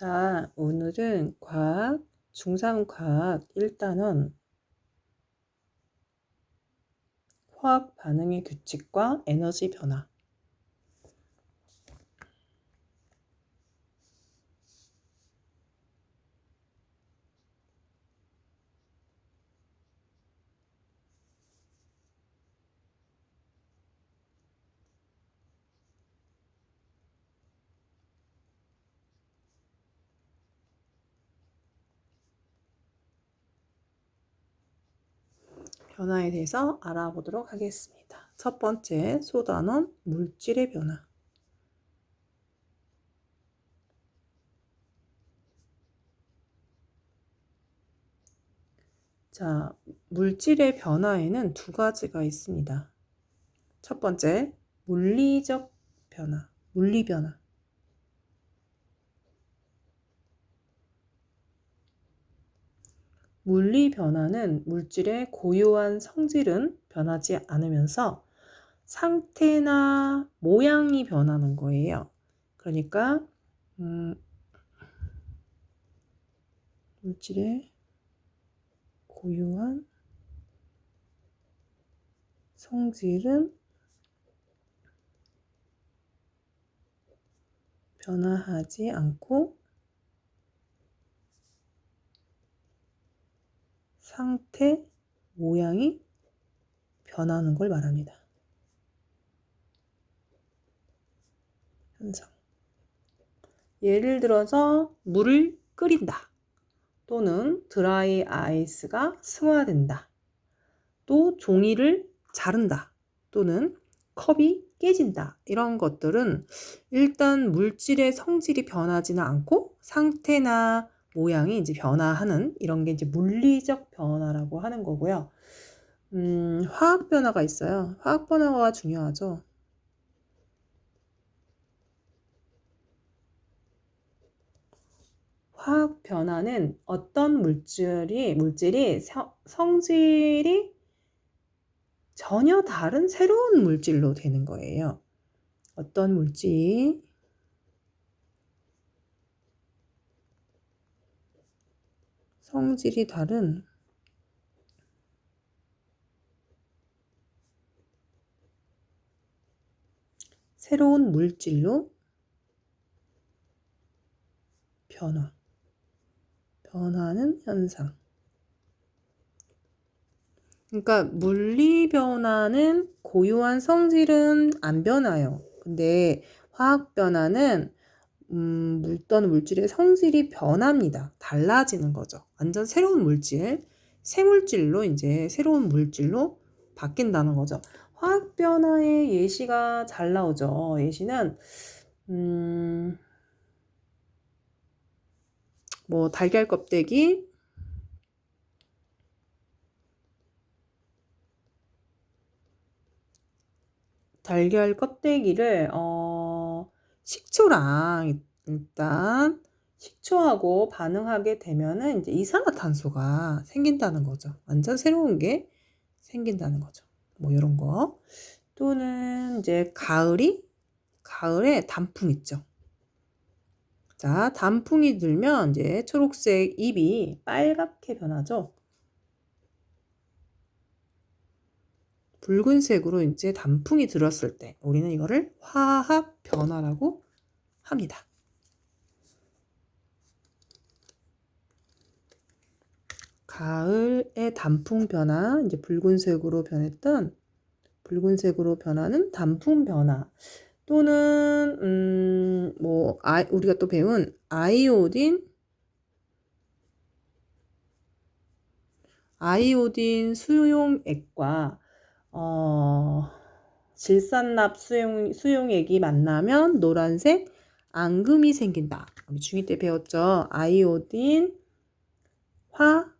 자, 오늘은 과학, 중3과학 1단원. 화학 반응의 규칙과 에너지 변화 변화에 대해서 알아보도록 하겠습니다. 첫 번째 소단원 물질의 변화. 자, 물질의 변화에는 두 가지가 있습니다. 첫 번째, 물리적 변화, 물리 변화. 물리 변화는 물질의 고유한 성질은 변하지 않으면서 상태나 모양이 변하는 거예요. 그러니까 음, 물질의 고유한 성질은 변화하지 않고 상태, 모양이 변하는 걸 말합니다. 현상. 예를 들어서 물을 끓인다. 또는 드라이 아이스가 승화된다. 또 종이를 자른다. 또는 컵이 깨진다. 이런 것들은 일단 물질의 성질이 변하지는 않고 상태나 모양이 이제 변화하는 이런 게 이제 물리적 변화라고 하는 거고요. 음, 화학 변화가 있어요. 화학 변화가 중요하죠. 화학 변화는 어떤 물질이 물질이 성질이 전혀 다른 새로운 물질로 되는 거예요. 어떤 물질 성질이 다른 새로운 물질로 변화, 변하는 현상. 그러니까 물리 변화는 고유한 성질은 안 변화요. 근데 화학 변화는 음, 물던 물질의 성질이 변합니다. 달라지는 거죠. 완전 새로운 물질, 새 물질로 이제 새로운 물질로 바뀐다는 거죠. 화학 변화의 예시가 잘 나오죠. 예시는 음, 뭐 달걀 껍데기, 달걀 껍데기를 어, 식초랑 일단 식초하고 반응하게 되면은 이제 이산화탄소가 생긴다는 거죠. 완전 새로운 게 생긴다는 거죠. 뭐 이런 거. 또는 이제 가을이 가을에 단풍 있죠. 자, 단풍이 들면 이제 초록색 잎이 빨갛게 변하죠. 붉은색으로 이제 단풍이 들었을 때 우리는 이거를 화학 변화라고 합니다. 가을의 단풍 변화, 이제 붉은색으로 변했던 붉은색으로 변하는 단풍 변화. 또는 음, 뭐 아, 우리가 또 배운 아이오딘 아이오딘 수용액과 어, 질산납 수용, 수용액이 만나면 노란색 앙금이 생긴다. 우리 중2 때 배웠죠. 아이오딘, 화,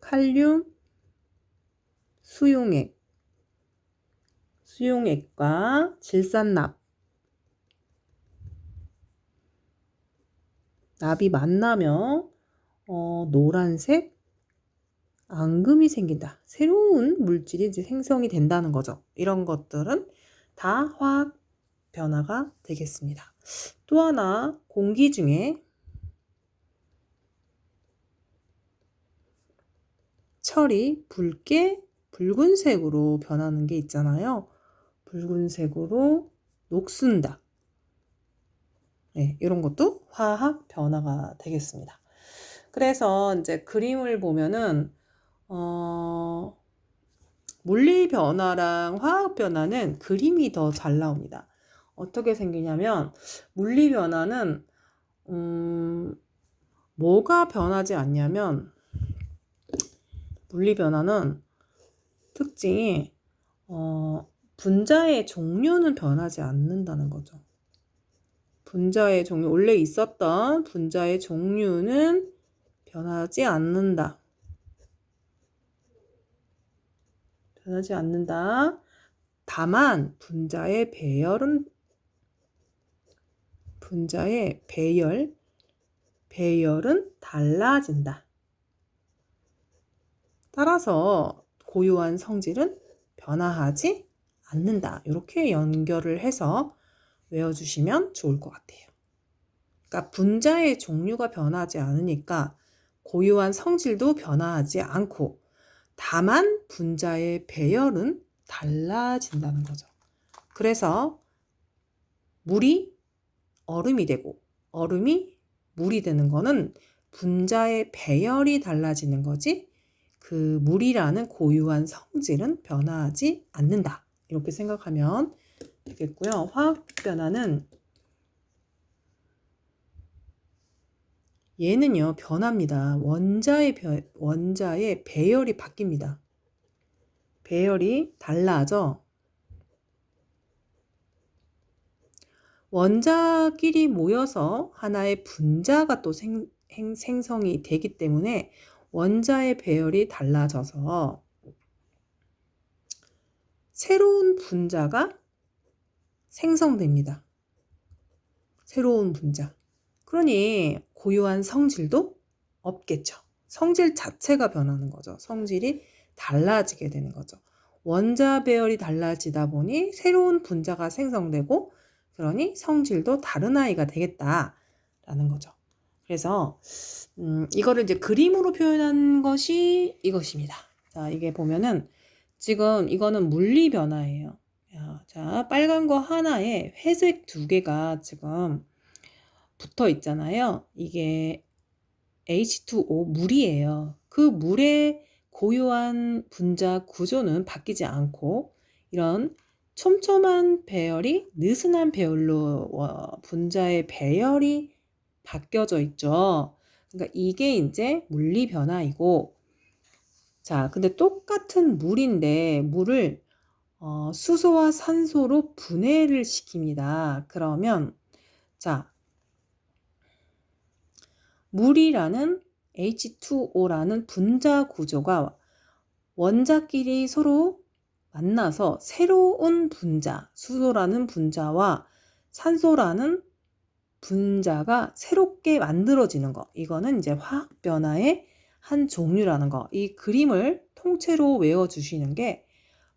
칼륨, 수용액, 수용액과 질산납, 납이 만나면 어, 노란색 앙금이 생긴다. 새로운 물질이 생성이 된다는 거죠. 이런 것들은 다 화학 변화가 되겠습니다. 또 하나 공기 중에 철이 붉게 붉은색으로 변하는 게 있잖아요. 붉은색으로 녹슨다. 네, 이런 것도 화학 변화가 되겠습니다. 그래서 이제 그림을 보면은 어, 물리 변화랑 화학 변화는 그림이 더 잘 나옵니다. 어떻게 생기냐면 물리 변화는 음, 뭐가 변하지 않냐면 물리 변화는 특징이 어, 분자의 종류는 변하지 않는다는 거죠. 분자의 종류, 원래 있었던 분자의 종류는 변하지 않는다. 변하지 않는다. 다만 분자의 배열은 분자의 배열 배열은 달라진다. 따라서 고유한 성질은 변화하지 않는다. 이렇게 연결을 해서 외워주시면 좋을 것 같아요. 그러니까 분자의 종류가 변하지 않으니까 고유한 성질도 변화하지 않고 다만 분자의 배열은 달라진다는 거죠. 그래서 물이 얼음이 되고 얼음이 물이 되는 거는 분자의 배열이 달라지는 거지 그 물이라는 고유한 성질은 변화하지 않는다. 이렇게 생각하면 되겠고요. 화학 변화는 얘는요, 변합니다. 원자의, 배, 원자의 배열이 바뀝니다. 배열이 달라져. 원자끼리 모여서 하나의 분자가 또 생, 생성이 되기 때문에 원자의 배열이 달라져서 새로운 분자가 생성됩니다. 새로운 분자. 그러니 고유한 성질도 없겠죠. 성질 자체가 변하는 거죠. 성질이 달라지게 되는 거죠. 원자 배열이 달라지다 보니 새로운 분자가 생성되고 그러니 성질도 다른 아이가 되겠다라는 거죠. 그래서 음, 이거를 이제 그림으로 표현한 것이 이것입니다. 자, 이게 보면은 지금 이거는 물리 변화예요. 자, 빨간 거 하나에 회색 두 개가 지금 붙어 있잖아요. 이게 H2O 물이에요. 그 물의 고유한 분자 구조는 바뀌지 않고 이런 촘촘한 배열이 느슨한 배열로 분자의 배열이 바뀌어져 있죠. 그러니까 이게 이제 물리 변화이고 자, 근데 똑같은 물인데 물을 어, 수소와 산소로 분해를 시킵니다. 그러면 자, 물이라는 H2O라는 분자 구조가 원자끼리 서로 만나서 새로운 분자, 수소라는 분자와 산소라는 분자가 새롭게 만들어지는 거. 이거는 이제 화학 변화의 한 종류라는 거. 이 그림을 통째로 외워 주시는 게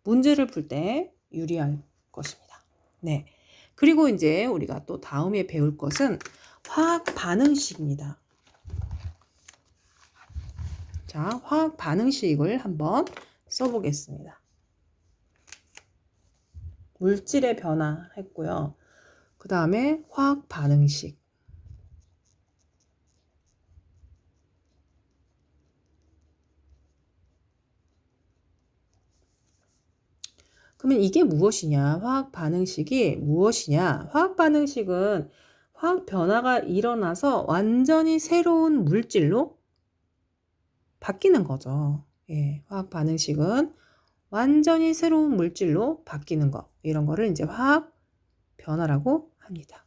문제를 풀 때 유리할 것입니다. 네. 그리고 이제 우리가 또 다음에 배울 것은 화학 반응식입니다. 자, 화학 반응식을 한번 써보겠습니다. 물질의 변화 했고요. 그 다음에 화학 반응식. 그러면 이게 무엇이냐? 화학 반응식이 무엇이냐? 화학 반응식은 화학 변화가 일어나서 완전히 새로운 물질로 바뀌는 거죠. 예, 화학 반응식은 완전히 새로운 물질로 바뀌는 거. 이런 거를 이제 화학 변화라고 합니다.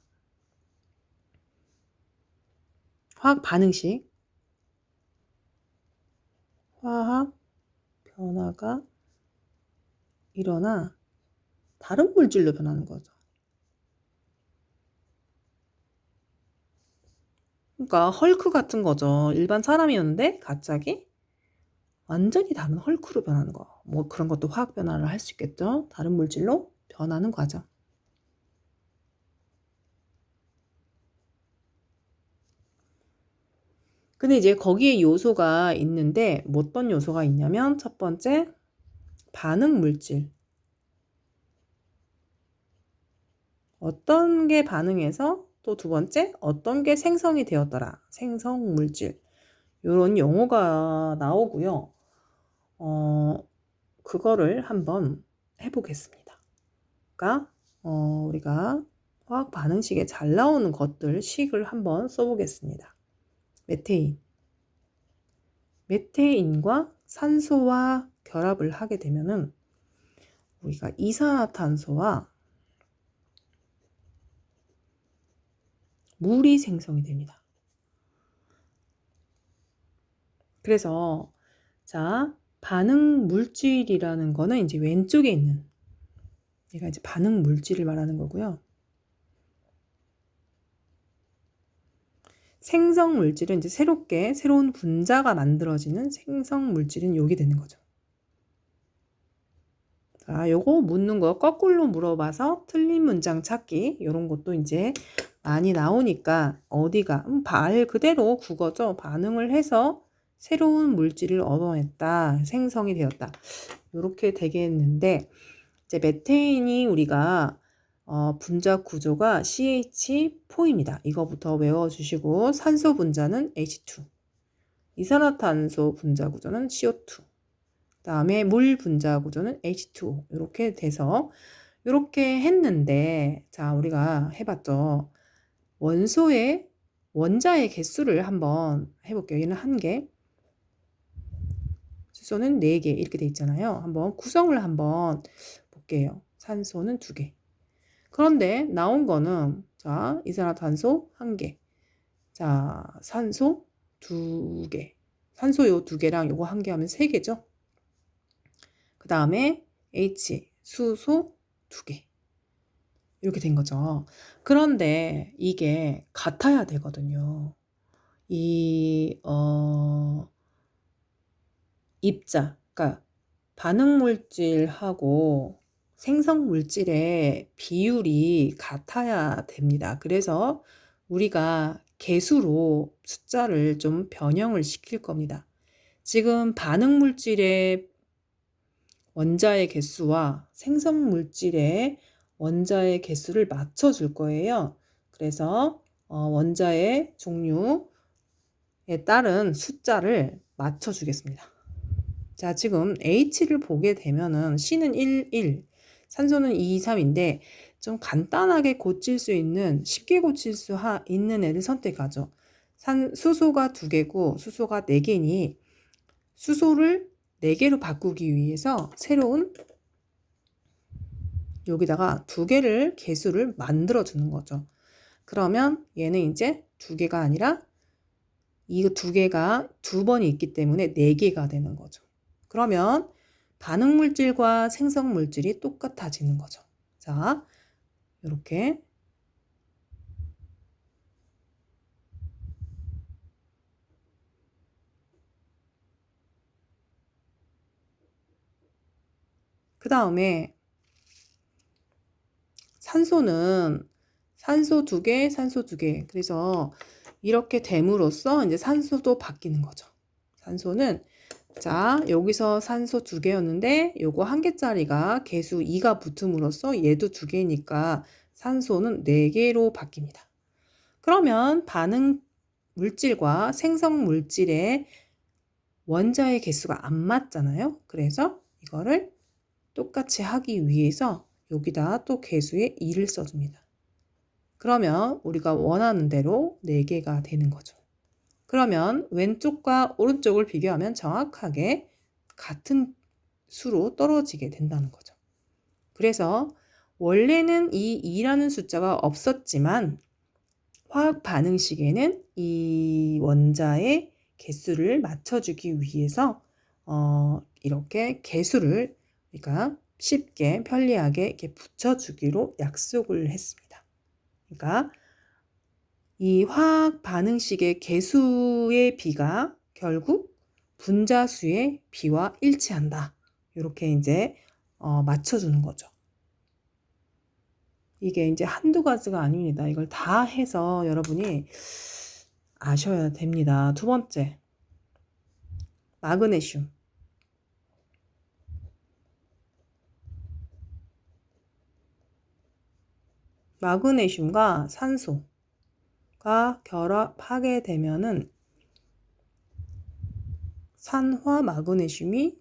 화학 반응식. 화학 변화가 일어나 다른 물질로 변하는 거죠. 그러니까 헐크 같은 거죠. 일반 사람이었는데 갑자기 완전히 다른 헐크로 변하는 거. 뭐 그런 것도 화학 변화를 할 수 있겠죠. 다른 물질로 변하는 과정. 근데 이제 거기에 요소가 있는데 뭐 어떤 요소가 있냐면 첫 번째 반응 물질. 어떤 게 반응해서 또 두 번째 어떤 게 생성이 되었더라. 생성 물질. 요런 용어가 나오고요. 어, 그거를 한번 해보겠습니다. 그러니까 어, 우리가 화학 반응식에 잘 나오는 것들 식을 한번 써보겠습니다. 메테인. 메테인과 산소와 결합을 하게 되면은 우리가 이산화탄소와 물이 생성이 됩니다. 그래서 자 반응 물질이라는 거는 이제 왼쪽에 있는 얘가 이제 반응 물질을 말하는 거고요. 생성 물질은 이제 새롭게 새로운 분자가 만들어지는 생성 물질은 여기 되는 거죠. 자, 요거 묻는 거 거꾸로 물어봐서 틀린 문장 찾기 이런 것도 이제 많이 나오니까 어디가 음, 말 그대로 국어죠. 반응을 해서 새로운 물질을 얻어냈다. 생성이 되었다. 이렇게 되겠는데 이제 메테인이 우리가 어, 분자 구조가 CH4입니다. 이거부터 외워주시고 산소 분자는 H2 이산화탄소 분자 구조는 CO2 다음에 물 분자 구조는 H2O 이렇게 돼서 이렇게 했는데 자 우리가 해봤죠. 원소의 원자의 개수를 한번 해볼게요. 얘는 한 개, 수소는 네 개 이렇게 돼 있잖아요. 한번 구성을 한번 볼게요. 산소는 두 개. 그런데 나온 거는 자 이산화탄소 한 개, 자 산소 두 개, 산소 요 두 개랑 요거 한 개 하면 세 개죠. 그 다음에 H 수소 두 개. 이렇게 된 거죠. 그런데 이게 같아야 되거든요. 이, 어, 입자, 그러니까 반응물질하고 생성 물질의 비율이 같아야 됩니다. 그래서 우리가 개수로 숫자를 좀 변형을 시킬 겁니다. 지금 반응 물질의 원자의 개수와 생성 물질의 원자의 개수를 맞춰 줄 거예요. 그래서 어, 원자의 종류에 따른 숫자를 맞춰 주겠습니다. 자, 지금 H를 보게 되면은 C는 1, 1, 산소는 2, 3인데 좀 간단하게 고칠 수 있는, 쉽게 고칠 수 하, 있는 애를 선택하죠. 산, 수소가 2개고 수소가 4개니 수소를 4개로 바꾸기 위해서 새로운 여기다가 두 개를 개수를 만들어 주는 거죠. 그러면 얘는 이제 두 개가 아니라 이 두 개가 두 번이 있기 때문에 네 개가 되는 거죠. 그러면 반응 물질과 생성 물질이 똑같아지는 거죠. 자, 이렇게 그 다음에 산소는 산소 두 개, 산소 두 개. 그래서 이렇게 됨으로써 이제 산소도 바뀌는 거죠. 산소는 자, 여기서 산소 두 개였는데 요거 한 개짜리가 개수 2가 붙음으로써 얘도 두 개니까 산소는 네 개로 바뀝니다. 그러면 반응 물질과 생성 물질의 원자의 개수가 안 맞잖아요. 그래서 이거를 똑같이 하기 위해서 여기다 또 개수의 2를 써줍니다. 그러면 우리가 원하는 대로 4개가 되는 거죠. 그러면 왼쪽과 오른쪽을 비교하면 정확하게 같은 수로 떨어지게 된다는 거죠. 그래서 원래는 이 2라는 숫자가 없었지만 화학 반응식에는 이 원자의 개수를 맞춰주기 위해서 어, 이렇게 개수를 그러니까 쉽게 편리하게 이렇게 붙여주기로 약속을 했습니다. 그러니까 이 화학 반응식의 개수의 비가 결국 분자수의 비와 일치한다. 이렇게 이제 어, 맞춰주는 거죠. 이게 이제 한두 가지가 아닙니다. 이걸 다 해서 여러분이 아셔야 됩니다. 두 번째, 마그네슘. 마그네슘과 산소 가 결합하게 되면은 산화 마그네슘이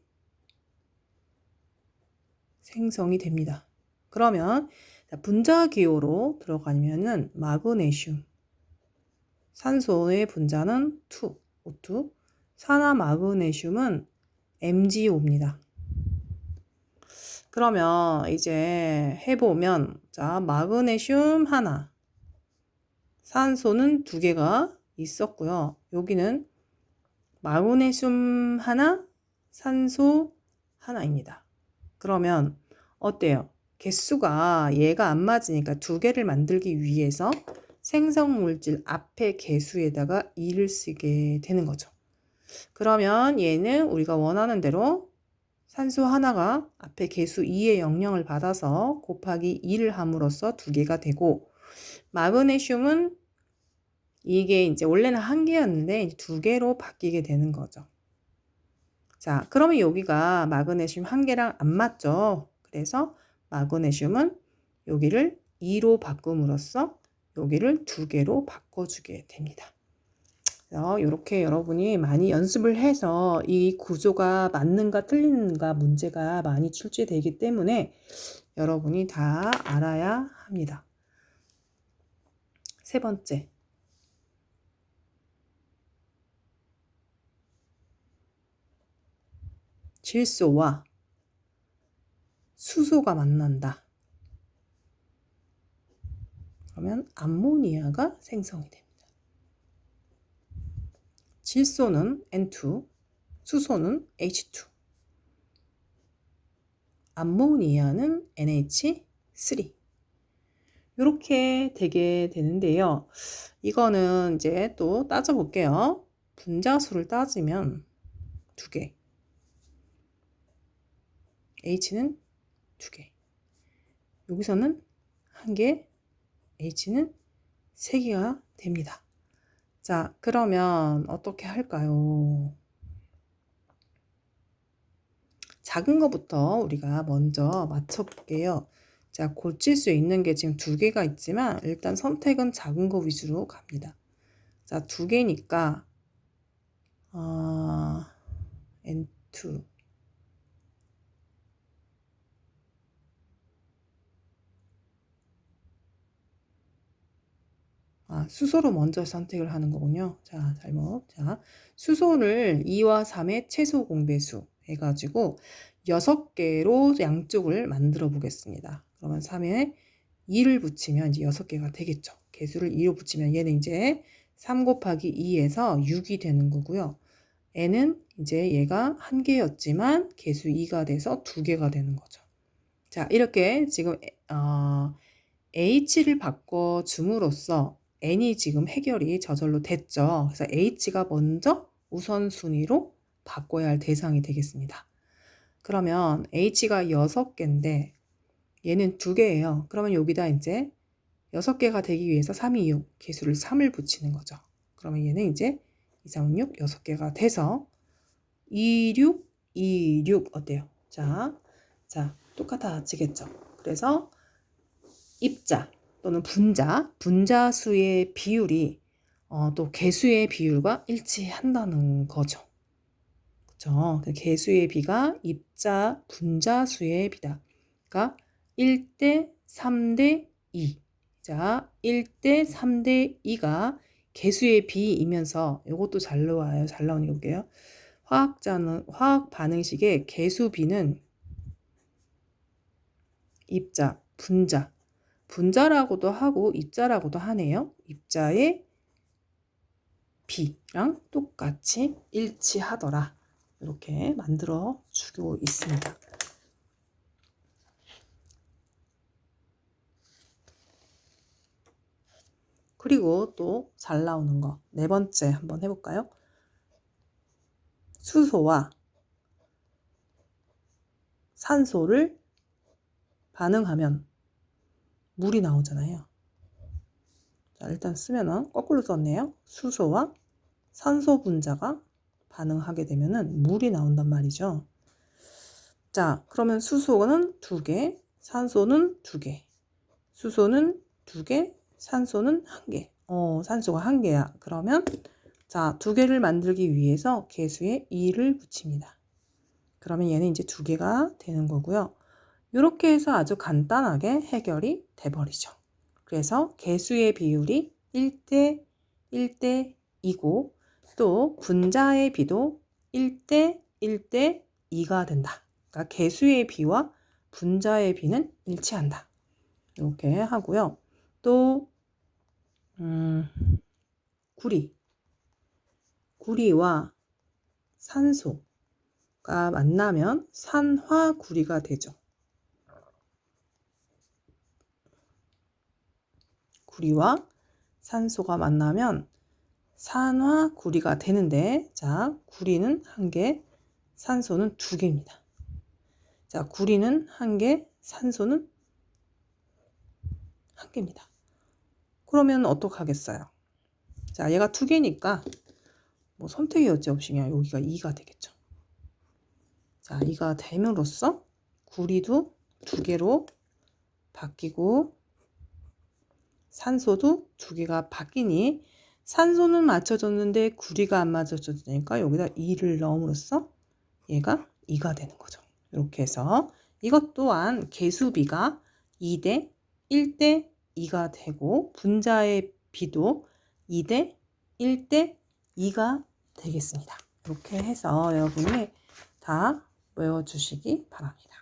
생성이 됩니다. 그러면 분자 기호로 들어가면은 마그네슘 산소의 분자는 2, O2 산화 마그네슘은 MgO입니다. 그러면 이제 해보면 자 마그네슘 하나 산소는 두 개가 있었고요. 여기는 마그네슘 하나 산소 하나입니다. 그러면 어때요? 개수가 얘가 안 맞으니까 두 개를 만들기 위해서 생성 물질 앞에 개수에다가 2를 쓰게 되는 거죠. 그러면 얘는 우리가 원하는 대로 산소 하나가 앞에 개수 2의 영향을 받아서 곱하기 2를 함으로써 두 개가 되고 마그네슘은 이게 이제 원래는 한 개였는데 두 개로 바뀌게 되는 거죠. 자, 그러면 여기가 마그네슘 한 개랑 안 맞죠? 그래서 마그네슘은 여기를 2로 바꿈으로써 여기를 두 개로 바꿔주게 됩니다. 이렇게 여러분이 많이 연습을 해서 이 구조가 맞는가 틀리는가 문제가 많이 출제되기 때문에 여러분이 다 알아야 합니다. 세 번째. 질소와 수소가 만난다. 그러면 암모니아가 생성이 됩니다. 질소는 N2, 수소는 H2, 암모니아는 NH3. 이렇게 되게 되는데요. 이거는 이제 또 따져볼게요. 분자수를 따지면 두 개. H는 두 개. 여기서는 한 개, H는 세 개가 됩니다. 자, 그러면 어떻게 할까요? 작은 것부터 우리가 먼저 맞춰볼게요. 자, 고칠 수 있는 게 지금 두 개가 있지만 일단 선택은 작은 거 위주로 갑니다. 자, 두 개니까 어, N2 아, 수소로 먼저 선택을 하는 거군요. 자, 잘못. 자, 수소를 2와 3의 최소 공배수 해가지고 6개로 양쪽을 만들어 보겠습니다. 그러면 3에 2를 붙이면 이제 6개가 되겠죠. 개수를 2로 붙이면 얘는 이제 3 곱하기 2에서 6이 되는 거고요. n은 이제 얘가 한 개였지만 개수 2가 돼서 두 개가 되는 거죠. 자, 이렇게 지금 어, h를 바꿔 줌으로써 n이 지금 해결이 저절로 됐죠. 그래서 h가 먼저 우선순위로 바꿔야 할 대상이 되겠습니다. 그러면 h가 6개인데 얘는 2개예요. 그러면 여기다 이제 6개가 되기 위해서 3, 2, 6 개수를 3을 붙이는 거죠. 그러면 얘는 이제 2, 3, 6 6개가 돼서 2, 6, 2, 6 어때요? 자, 자 똑같아지겠죠. 그래서 입자 또는 분자, 분자수의 비율이 어, 또 개수의 비율과 일치한다는 거죠. 그죠? 개수의 비가 입자 분자수의 비다. 그러니까 1대 3대 2. 자, 1대 3대 2가 개수의 비이면서 이것도 잘 나와요. 잘 나오니까 볼게요. 화학자는 화학 반응식의 개수 비는 입자, 분자, 분자라고도 하고 입자라고도 하네요. 입자의 B랑 똑같이 일치하더라. 이렇게 만들어 주고 있습니다. 그리고 또 잘 나오는 거 네 번째 한번 해볼까요? 수소와 산소를 반응하면 물이 나오잖아요. 자, 일단 쓰면은 거꾸로 썼네요. 수소와 산소 분자가 반응하게 되면은 물이 나온단 말이죠. 자, 그러면 수소는 두 개, 산소는 두 개. 수소는 두 개, 산소는 한 개. 어, 산소가 한 개야. 그러면 자, 두 개를 만들기 위해서 개수에 2를 붙입니다. 그러면 얘는 이제 두 개가 되는 거고요. 이렇게 해서 아주 간단하게 해결이 돼버리죠. 그래서 개수의 비율이 1대 1대 2고 또 분자의 비도 1대 1대 2가 된다. 그러니까 개수의 비와 분자의 비는 일치한다. 이렇게 하고요. 또 음, 구리 구리와 산소가 만나면 산화구리가 되죠. 구리와 산소가 만나면 산화 구리가 되는데 자, 구리는 한 개, 산소는 두 개입니다. 자, 구리는 한 개, 산소는 한 개입니다. 그러면 어떡하겠어요? 자, 얘가 두 개니까 뭐 선택이 어찌 없이냐 여기가 2가 되겠죠. 자, 2가 됨으로써 구리도 두 개로 바뀌고 산소도 두 개가 바뀌니 산소는 맞춰졌는데 구리가 안 맞춰졌으니까 여기다 2를 넣음으로써 얘가 2가 되는 거죠. 이렇게 해서 이것 또한 개수비가 2대 1대 2가 되고 분자의 비도 2대 1대 2가 되겠습니다. 이렇게 해서 여러분이 다 외워주시기 바랍니다.